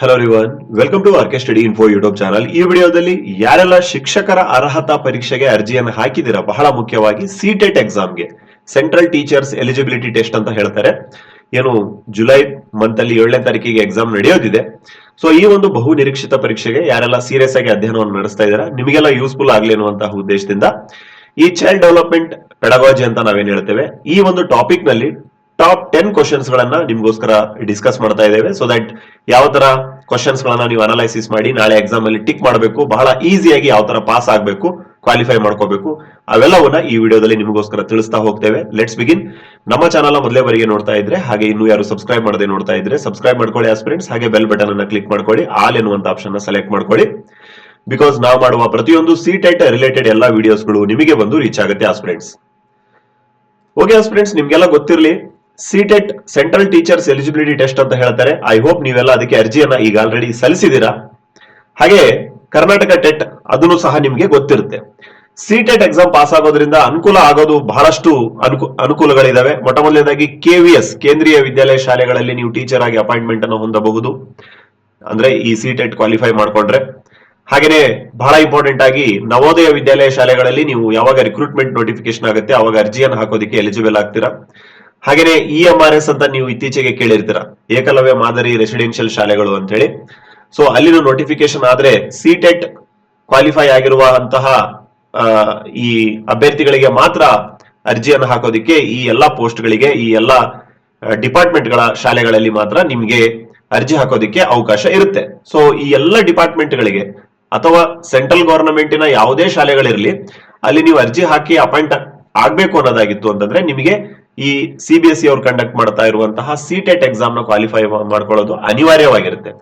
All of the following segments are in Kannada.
Hello everyone welcome to RK study info YouTube channel ಈ ವಿಡಿಯೋದಲ್ಲಿ ಯಾರೆಲ್ಲ ಶಿಕ್ಷಕರ ಅರ್ಹತಾ ಪರೀಕ್ಷೆಗೆ ಅರ್ಜಿಯನ್ನು ಹಾಕಿದಿರಾ ಬಹಳ ಮುಖ್ಯವಾಗಿ ಸಿಟೆಟ್ ಎಕ್ಸಾಮ್ಗೆ ಸೆಂಟ್ರಲ್ ಟೀಚರ್ಸ್ ಎಲಿಜಿಬಿಲಿಟಿ ಟೆಸ್ಟ್ ಅಂತ ಹೇಳ್ತಾರೆ. ಏನು ಜುಲೈ ಮಂತ್ ಅಲ್ಲಿ ಏಳನೇ ತಾರೀಕಿಗೆ ಎಕ್ಸಾಮ್ ನಡೆಯೋದಿದೆ. ಸೊ ಈ ಒಂದು ಬಹು ನಿರೀಕ್ಷಿತ ಪರೀಕ್ಷೆಗೆ ಯಾರೆಲ್ಲ ಸೀರಿಯಸ್ ಆಗಿ ಅಧ್ಯಯನವನ್ನು ನಡೆಸ್ತಾ ಇದ್ದಾರೆ? ನಿಮಗೆಲ್ಲ ಯೂಸ್ಫುಲ್ ಆಗ್ಲಿ ಅನ್ನುವಂತಹ ಉದ್ದೇಶದಿಂದ ಈ ಚೈಲ್ಡ್ ಡೆವಲಪ್ಮೆಂಟ್ ಪೆಡಗಾಜಿ ಅಂತ ನಾವೇನ್ ಹೇಳ್ತೇವೆ, ಈ ಒಂದು ಟಾಪಿಕ್ನಲ್ಲಿ ಟಾಪ್ ಟೆನ್ ಕ್ವಶನ್ಸ್ ಗಳನ್ನ ನಿಮ್ಗೋಸ್ಕರ ಡಿಸ್ಕಸ್ ಮಾಡ್ತಾ ಇದ್ದೇವೆ. ಸೊ ದಟ್ ಯಾವ ತರ ಕ್ವಶನ್ಸ್ ಗಳನ್ನ ನೀವು ಅನಲೈಸಿಸ್ ಮಾಡಿ ನಾಳೆ ಎಕ್ಸಾಮ್ ಅಲ್ಲಿ ಟಿಕ್ ಮಾಡಬೇಕು, ಬಹಳ ಈಸಿಯಾಗಿ ಯಾವ ತರ ಪಾಸ್ ಆಗಬೇಕು ಕ್ವಾಲಿಫೈ ಮಾಡ್ಕೋಬೇಕು, ಅವೆಲ್ಲವನ್ನ ಈ ವಿಡಿಯೋದಲ್ಲಿ ನಿಮಗೋಸ್ಕರ ತಿಳಿಸ್ತಾ ಹೋಗ್ತೇವೆ. ಲೆಟ್ಸ್ ಬಿಗಿನ್ ನಮ್ಮ ಚಾನಲ್ ಮೊದಲೇ ಬರಿಗೆ ನೋಡ್ತಾ ಇದ್ರೆ, ಹಾಗೆ ಇನ್ನು ಯಾರು ಸಬ್ಸ್ಕ್ರೈಬ್ ಮಾಡದೆ ನೋಡ್ತಾ ಇದ್ರೆ ಸಬ್ಸ್ಕ್ರೈಬ್ ಮಾಡ್ಕೊಳ್ಳಿ ಆಸ್ಪಿರೆಂಟ್ಸ್ ಹಾಗೆ ಬೆಲ್ ಬಟನ್ ಅನ್ನ ಕ್ಲಿಕ್ ಮಾಡ್ಕೊಳ್ಳಿ ಆಲ್ ಎನ್ನುವಂತ ಆಪ್ಷನ್ನ ಸೆಲೆಕ್ಟ್ ಮಾಡ್ಕೊಳ್ಳಿ. ಬಿಕಾಸ್ ನಾವು ಮಾಡುವ ಪ್ರತಿಯೊಂದು ಸೀಟೆಟ್ ರಿಲೇಟೆಡ್ ಎಲ್ಲ ವಿಡಿಯೋಸ್ಗಳು ನಿಮಗೆ ಬಂದು ರೀಚ್ ಆಗುತ್ತೆ ಆಸ್ಪಿರೆಂಟ್ಸ್ ಓಕೆ ಆಸ್ಪಿರೆಂಟ್ಸ್ ನಿಮ್ಗೆಲ್ಲ ಗೊತ್ತಿರಲಿ CTET central teachers eligibility test ಅಂತ ಹೇಳ್ತಾರೆ. ಐ ಹೋಪ್ ನೀವೆಲ್ಲ ಅದಕ್ಕೆ ಅರ್ಜಿಯನ್ನ ಈಗ ಆಲ್ರೆಡಿ ಸಲ್ಲಿಸಿದ್ದೀರಾ? ಹಾಗೆ ಕರ್ನಾಟಕ ಟೆಟ್ ಅದನ್ನು ಸಹ ನಿಮ್ಗೆ ಗೊತ್ತಿರುತ್ತೆ. ಸಿಟೆಟ್ ಎಕ್ಸಾಮ್ ಪಾಸ್ ಆಗೋದ್ರಿಂದ ಅನುಕೂಲ ಆಗೋದು ಬಹಳಷ್ಟು ಅನುಕೂ, ಅನುಕೂಲಗಳಿದಾವೆ. ಮೊಟ್ಟ ಮೊದಲನೇದಾಗಿ ಕೆವಿಎಸ್ ಕೇಂದ್ರೀಯ ವಿದ್ಯಾಲಯ ಶಾಲೆಗಳಲ್ಲಿ ನೀವು ಟೀಚರ್ ಆಗಿ ಅಪಾಯಿಂಟ್ಮೆಂಟ್ ಅನ್ನು ಹೊಂದಬಹುದು. ಅಂದ್ರೆ ಈ ಸಿಟೆಟ್ ಕ್ವಾಲಿಫೈ ಮಾಡ್ಕೊಂಡ್ರೆ. ಹಾಗೇನೆ ಬಹಳ ಇಂಪಾರ್ಟೆಂಟ್ ಆಗಿ ನವೋದಯ ವಿದ್ಯಾಲಯ ಶಾಲೆಗಳಲ್ಲಿ ನೀವು ಯಾವಾಗ ರಿಕ್ರೂಟ್ಮೆಂಟ್ ನೋಟಿಫಿಕೇಶನ್ ಆಗುತ್ತೆ, ಅವಾಗ ಅರ್ಜಿಯನ್ನು ಹಾಕೋದಕ್ಕೆ ಎಲಿಜಿಬಲ್ ಆಗ್ತೀರಾ? ಹಾಗೇನೆ ಇ ಎಂ ಆರ್ ಎಸ್ ಅಂತ ನೀವು ಇತ್ತೀಚೆಗೆ ಕೇಳಿರ್ತೀರ. ಏಕಲವ್ಯ ಮಾದರಿ ರೆಸಿಡೆನ್ಷಿಯಲ್ ಶಾಲೆಗಳು ಅಂತ ಹೇಳಿ ಸೊ ಅಲ್ಲಿನ ನೋಟಿಫಿಕೇಶನ್ ಆದ್ರೆ ಸಿಟೆಟ್ ಕ್ವಾಲಿಫೈ ಆಗಿರುವ ಅಂತಹ ಈ ಅಭ್ಯರ್ಥಿಗಳಿಗೆ ಮಾತ್ರ ಅರ್ಜಿಯನ್ನು ಹಾಕೋದಿಕ್ಕೆ ಈ ಎಲ್ಲಾ ಪೋಸ್ಟ್ಗಳಿಗೆ, ಈ ಎಲ್ಲಾ ಡಿಪಾರ್ಟ್ಮೆಂಟ್ಗಳ ಶಾಲೆಗಳಲ್ಲಿ ಮಾತ್ರ ನಿಮ್ಗೆ ಅರ್ಜಿ ಹಾಕೋದಿಕ್ಕೆ ಅವಕಾಶ ಇರುತ್ತೆ. ಸೊ ಈ ಎಲ್ಲ ಡಿಪಾರ್ಟ್ಮೆಂಟ್ಗಳಿಗೆ ಅಥವಾ ಸೆಂಟ್ರಲ್ ಗವರ್ನಮೆಂಟಿನ ಯಾವುದೇ ಶಾಲೆಗಳಿರಲಿ, ಅಲ್ಲಿ ನೀವು ಅರ್ಜಿ ಹಾಕಿ ಅಪಾಯಿಂಟ್ ಆಗ್ಬೇಕು ಅನ್ನೋದಾಗಿತ್ತು ಅಂತಂದ್ರೆ ನಿಮಗೆ ಈ ಸಿ ಬಿ ಎಸ್ ಇ ಅವ್ರು ಕಂಡಕ್ಟ್ ಮಾಡ್ತಾ ಇರುವಂತಹ ಸಿಟೆಟ್ ಎಕ್ಸಾಮ್ನ ಕ್ವಾಲಿಫೈ ಮಾಡ್ಕೊಳ್ಳೋದು ಅನಿವಾರ್ಯವಾಗಿರುತ್ತೆ.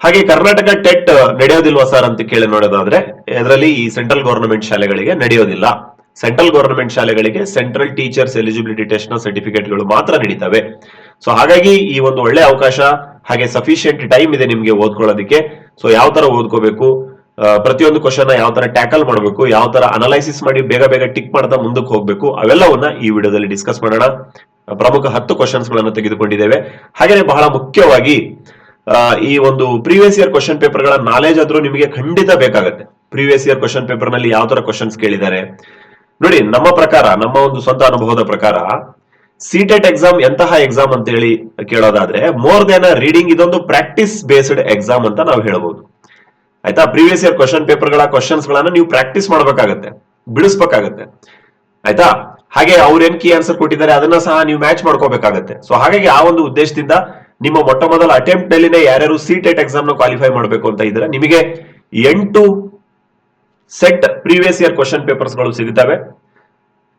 ಹಾಗೆ ಕರ್ನಾಟಕ ಟೆಟ್ ನಡೆಯೋದಿಲ್ವ ಸರ್ ಅಂತ ಕೇಳಿ ನೋಡೋದಾದ್ರೆ, ಇದರಲ್ಲಿ ಈ ಸೆಂಟ್ರಲ್ ಗವರ್ನಮೆಂಟ್ ಶಾಲೆಗಳಿಗೆ ನಡೆಯೋದಿಲ್ಲ. ಸೆಂಟ್ರಲ್ ಗವರ್ನಮೆಂಟ್ ಶಾಲೆಗಳಿಗೆ ಸೆಂಟ್ರಲ್ ಟೀಚರ್ಸ್ ಎಲಿಜಿಬಿಲಿಟಿ ಟೆಸ್ಟ್ನ ಸರ್ಟಿಫಿಕೇಟ್ಗಳು ಮಾತ್ರ ನಡೀತವೆ. ಸೊ ಹಾಗಾಗಿ ಈ ಒಂದು ಒಳ್ಳೆ ಅವಕಾಶ ಹಾಗೆ ಸಫಿಶಿಯಂಟ್ ಟೈಮ್ ಇದೆ ನಿಮ್ಗೆ ಓದ್ಕೊಳ್ಳೋದಕ್ಕೆ. ಸೊ ಯಾವ ತರ ಓದ್ಕೋಬೇಕು? ಪ್ರತಿಯೊಂದು ಕ್ವಶನ್ ಯಾವ ತರ ಟ್ಯಾಕಲ್ ಮಾಡಬೇಕು, ಯಾವ ತರ ಅನಲೈಸಿಸ್ ಮಾಡಿ ಬೇಗ ಬೇಗ ಟಿಕ್ ಮಾಡ್ತಾ ಮುಂದಕ್ಕೆ ಹೋಗ್ಬೇಕು, ಅವೆಲ್ಲವನ್ನ ಈ ವಿಡಿಯೋದಲ್ಲಿ ಡಿಸ್ಕಸ್ ಮಾಡೋಣ. ಪ್ರಮುಖ ಹತ್ತು ಕ್ವಶನ್ಸ್ಗಳನ್ನು ತೆಗೆದುಕೊಂಡಿದ್ದೇವೆ. ಹಾಗೆ ಬಹಳ ಮುಖ್ಯವಾಗಿ ಈ ಒಂದು ಪ್ರೀವಿಯಸ್ ಇಯರ್ ಕ್ವಶನ್ ಪೇಪರ್ಗಳ ನಾಲೆಜ್ ಆದ್ರೂ ನಿಮಗೆ ಖಂಡಿತ ಬೇಕಾಗುತ್ತೆ. ಪ್ರೀವಿಯಸ್ ಇಯರ್ ಕ್ವಶನ್ ಪೇಪರ್ನಲ್ಲಿ ಯಾವ ತರ ಕ್ವಶನ್ಸ್ ಕೇಳಿದ್ದಾರೆ. ನೋಡಿ, ನಮ್ಮ ಪ್ರಕಾರ, ನಮ್ಮ ಒಂದು ಸ್ವಂತ ಅನುಭವದ ಪ್ರಕಾರ ಸಿಟೆಟ್ ಎಕ್ಸಾಮ್ ಎಂತಹ ಎಕ್ಸಾಮ್ ಅಂತ ಹೇಳಿ ಕೇಳೋದಾದ್ರೆ ಮೋರ್ ದೆನ್ ರೀಡಿಂಗ್ ಇದೊಂದು ಪ್ರಾಕ್ಟೀಸ್ ಬೇಸ್ಡ್ ಎಕ್ಸಾಮ್ ಅಂತ ನಾವು ಹೇಳ್ಬೋದು. ಆಯ್ತಾ? ಪ್ರೀವಿಯಸ್ ಇಯರ್ ಕ್ವಶನ್ ಪೇಪರ್ಗಳ ಕ್ವಶನ್ಸ್ ಗಳನ್ನ ನೀವು ಪ್ರಾಕ್ಟೀಸ್ ಮಾಡಬೇಕಾಗತ್ತೆ. ಬಿಡಿಸ್ಬೇಕಾಗತ್ತೆ. ಆಯ್ತಾ? ಹಾಗೆ ಅವ್ರು ಏನ್ ಕೀ ಆನ್ಸರ್ ಕೊಟ್ಟಿದ್ದಾರೆ ಅದನ್ನ ಸಹ ನೀವು ಮ್ಯಾಚ್ ಮಾಡ್ಕೋಬೇಕಾಗತ್ತೆ. ಸೊ ಹಾಗಾಗಿ ಆ ಒಂದು ಉದ್ದೇಶದಿಂದ ನಿಮ್ಮ ಮೊಟ್ಟ ಮೊದಲ ಅಟೆಂಪ್ಟ್ ನಲ್ಲಿನೇ ಯಾರ್ಯಾರು ಸಿಟೆಟ್ ಎಕ್ಸಾಮ್ನ ಕ್ವಾಲಿಫೈ ಮಾಡಬೇಕು ಅಂತ ಇದ್ರೆ ನಿಮಗೆ ಎಂಟು ಸೆಟ್ ಪ್ರೀವಿಯಸ್ ಇಯರ್ ಕ್ವಶನ್ ಪೇಪರ್ಸ್ಗಳು ಸಿಗುತ್ತವೆ.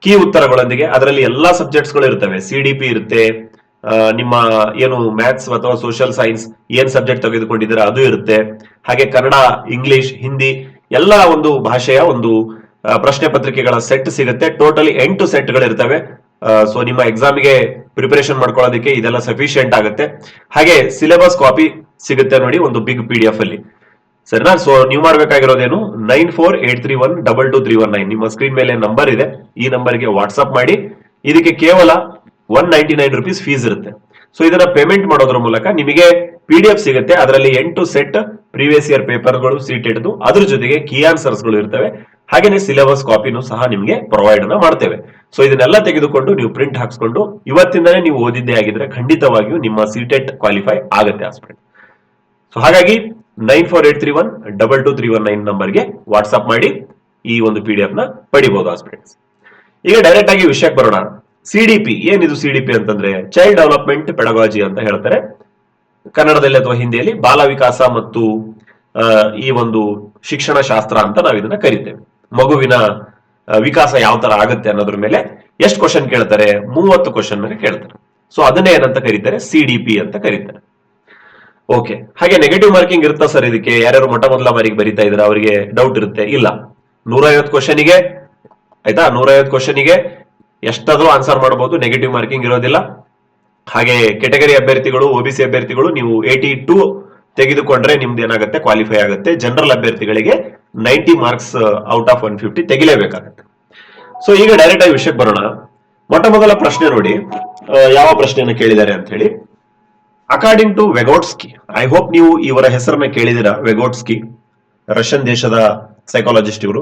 ಕೀ ಉತ್ತರಗಳೊಂದಿಗೆ. ಅದರಲ್ಲಿ ಎಲ್ಲಾ ಸಬ್ಜೆಕ್ಟ್ಸ್ಗಳು ಇರ್ತವೆ. ಸಿ ಡಿ ಪಿ ಇರುತ್ತೆ ನಿಮ್ಮ ಏನು ಮ್ಯಾಥ್ಸ್ ಅಥವಾ ಸೋಷಿಯಲ್ ಸೈನ್ಸ್ ಏನ್ ಸಬ್ಜೆಕ್ಟ್ ತೆಗೆದುಕೊಂಡಿದ್ದೀರಾ ಅದು ಇರುತ್ತೆ. ಹಾಗೆ ಕನ್ನಡ, ಇಂಗ್ಲಿಷ್, ಹಿಂದಿ ಎಲ್ಲ ಒಂದು ಭಾಷೆಯ ಒಂದು ಪ್ರಶ್ನೆ ಪತ್ರಿಕೆಗಳ ಸೆಟ್ ಸಿಗುತ್ತೆ. ಟೋಟಲಿ ಎಂಟು ಸೆಟ್ಗಳು ಇರ್ತವೆ ಸೊ ನಿಮ್ಮ ಎಕ್ಸಾಮ್ಗೆ ಪ್ರಿಪರೇಷನ್ ಮಾಡ್ಕೊಳ್ಳೋದಕ್ಕೆ ಇದೆಲ್ಲ ಸಫಿಶಿಯಂಟ್ ಆಗುತ್ತೆ. ಹಾಗೆ ಸಿಲೆಬಸ್ ಕಾಪಿ ಸಿಗುತ್ತೆ ನೋಡಿ ಒಂದು ಬಿಗ್ ಪಿ ಡಿ ಎಫ್ ಅಲ್ಲಿ. ಸರಿನಾ? ಸೊ ನೀವು ಮಾಡ್ಬೇಕಾಗಿರೋದೇನು? Nine four eight three one double two three one nine. ನಿಮ್ಮ ಸ್ಕ್ರೀನ್ ಮೇಲೆ ನಂಬರ್ ಇದೆ. ಈ ನಂಬರ್ಗೆ ವಾಟ್ಸ್ಆಪ್ ಮಾಡಿ. ಇದಕ್ಕೆ ಕೇವಲ one ninety nine rupees fees ಇರುತ್ತೆ. ಸೊ ಇದನ್ನ ಪೇಮೆಂಟ್ ಮಾಡೋದ್ರ ಮೂಲಕ ನಿಮಗೆ ಪಿ ಡಿ ಎಫ್ ಸಿಗುತ್ತೆ. ಅದರಲ್ಲಿ ಎಂಟು ಸೆಟ್ ಪ್ರೀವಿಯಸ್ ಇಯರ್ ಪೇಪರ್ಗಳು ಸೀಟ್ ಹಿಡಿದು ಅದ್ರ ಜೊತೆಗೆ ಕೀ ಆನ್ಸರ್ಸ್ಗಳು ಇರ್ತವೆ. ಹಾಗೇನೆ ಸಿಲೆಬಸ್ ಕಾಪಿನೂ ಸಹ ನಿಮಗೆ ಪ್ರೊವೈಡ್ ಅನ್ನ ಮಾಡ್ತೇವೆ. ಸೊ ಇದನ್ನೆಲ್ಲ ತೆಗೆದುಕೊಂಡು ನೀವು ಪ್ರಿಂಟ್ ಹಾಕ್ಸ್ಕೊಂಡು ಇವತ್ತಿಂದನೇ ನೀವು ಓದಿದ್ದೇ ಆಗಿದ್ರೆ ಖಂಡಿತವಾಗಿಯೂ ನಿಮ್ಮ ಸಿಟೆಟ್ ಕ್ವಾಲಿಫೈ ಆಗುತ್ತೆ ಆಸ್ಪಿರೆಂಟ್ ಸೊ ಹಾಗಾಗಿ nine four eight three one double two three one nine ನಂಬರ್ಗೆ ವಾಟ್ಸ್ಆಪ್ ಮಾಡಿ ಈ ಒಂದು ಪಿ ಡಿ ಎಫ್ನ ಪಡಿಬಹುದು ಆಸ್ಪಿರೆಂಟ್ಸ್ ಈಗ ಡೈರೆಕ್ಟ್ ಆಗಿ ವಿಷಯಕ್ಕೆ ಬರೋಣ. ಸಿಡಿಪಿ ಏನಿದು ಸಿಡಿಪಿ ಅಂತಂದ್ರೆ ಚೈಲ್ಡ್ ಡೆವಲಪ್ಮೆಂಟ್ ಪೆಡಗಾಜಿ ಅಂತ ಹೇಳ್ತಾರೆ. ಕನ್ನಡದಲ್ಲಿ ಅಥವಾ ಹಿಂದಿಯಲ್ಲಿ ಬಾಲ ವಿಕಾಸ ಮತ್ತು ಈ ಒಂದು ಶಿಕ್ಷಣ ಶಾಸ್ತ್ರ ಅಂತ ನಾವು ಇದನ್ನ ಕರಿತೇವೆ. ಮಗುವಿನ ವಿಕಾಸ ಯಾವ ತರ ಆಗುತ್ತೆ ಅನ್ನೋದ್ರ ಮೇಲೆ ಎಷ್ಟು ಕ್ವಶನ್ ಕೇಳ್ತಾರೆ? ಮೂವತ್ತು ಕ್ವಶನ್ ಮೇಲೆ ಕೇಳ್ತಾರೆ. ಸೊ ಅದನ್ನೇ ಏನಂತ ಕರೀತಾರೆ? ಸಿಡಿಪಿ ಅಂತ ಕರೀತಾರೆ. ಓಕೆ ಹಾಗೆ ನೆಗೆಟಿವ್ ಮಾರ್ಕಿಂಗ್ ಇರುತ್ತಾ ಸರ್ ಇದಕ್ಕೆ? ಯಾರ್ಯಾರು ಮೊಟ್ಟ ಮೊದಲ ಬಾರಿಗೆ ಬರೀತಾ ಇದ್ರೆ ಅವರಿಗೆ ಡೌಟ್ ಇರುತ್ತೆ? ಇಲ್ಲ. ನೂರೈವತ್ತು ಕ್ವಶನಿಗೆ ಆಯ್ತಾ? ನೂರೈವತ್ತು ಕ್ವಶನಿಗೆ ಎಷ್ಟಾದ್ರೂ ಆನ್ಸರ್ ಮಾಡಬಹುದು ನೆಗೆಟಿವ್ ಮಾರ್ಕಿಂಗ್ ಇರೋದಿಲ್ಲ. ಹಾಗೆ ಕೆಟಗರಿ ಅಭ್ಯರ್ಥಿಗಳು ಒಬಿಸಿ ಅಭ್ಯರ್ಥಿಗಳು, ನೀವು ಏಟಿ ಟೂ ತೆಗೆದುಕೊಂಡ್ರೆ ನಿಮ್ದು ಏನಾಗುತ್ತೆ? ಕ್ವಾಲಿಫೈ ಆಗುತ್ತೆ. ಜನರಲ್ ಅಭ್ಯರ್ಥಿಗಳಿಗೆ ninety marks out of one fifty ತೆಗಿಲೇಬೇಕಾಗುತ್ತೆ. So ಈಗ ಡೈರೆಕ್ಟ್ ಆಗಿ ವಿಷಯಕ್ಕೆ ಬರೋಣ. ಮೊಟ್ಟ ಮೊದಲ ಪ್ರಶ್ನೆ ನೋಡಿ. ಯಾವ ಪ್ರಶ್ನೆಯನ್ನು ಕೇಳಿದ್ದಾರೆ ಅಂತ ಹೇಳಿ. According to Vygotsky I hope ನೀವು ಇವರ ಹೆಸರನ್ನ ಕೇಳಿದಿರ ವೆಗೋಟ್ಸ್ಕಿ ರಷ್ಯನ್ ದೇಶದ ಸೈಕಾಲಜಿಸ್ಟ್ ಇವರು.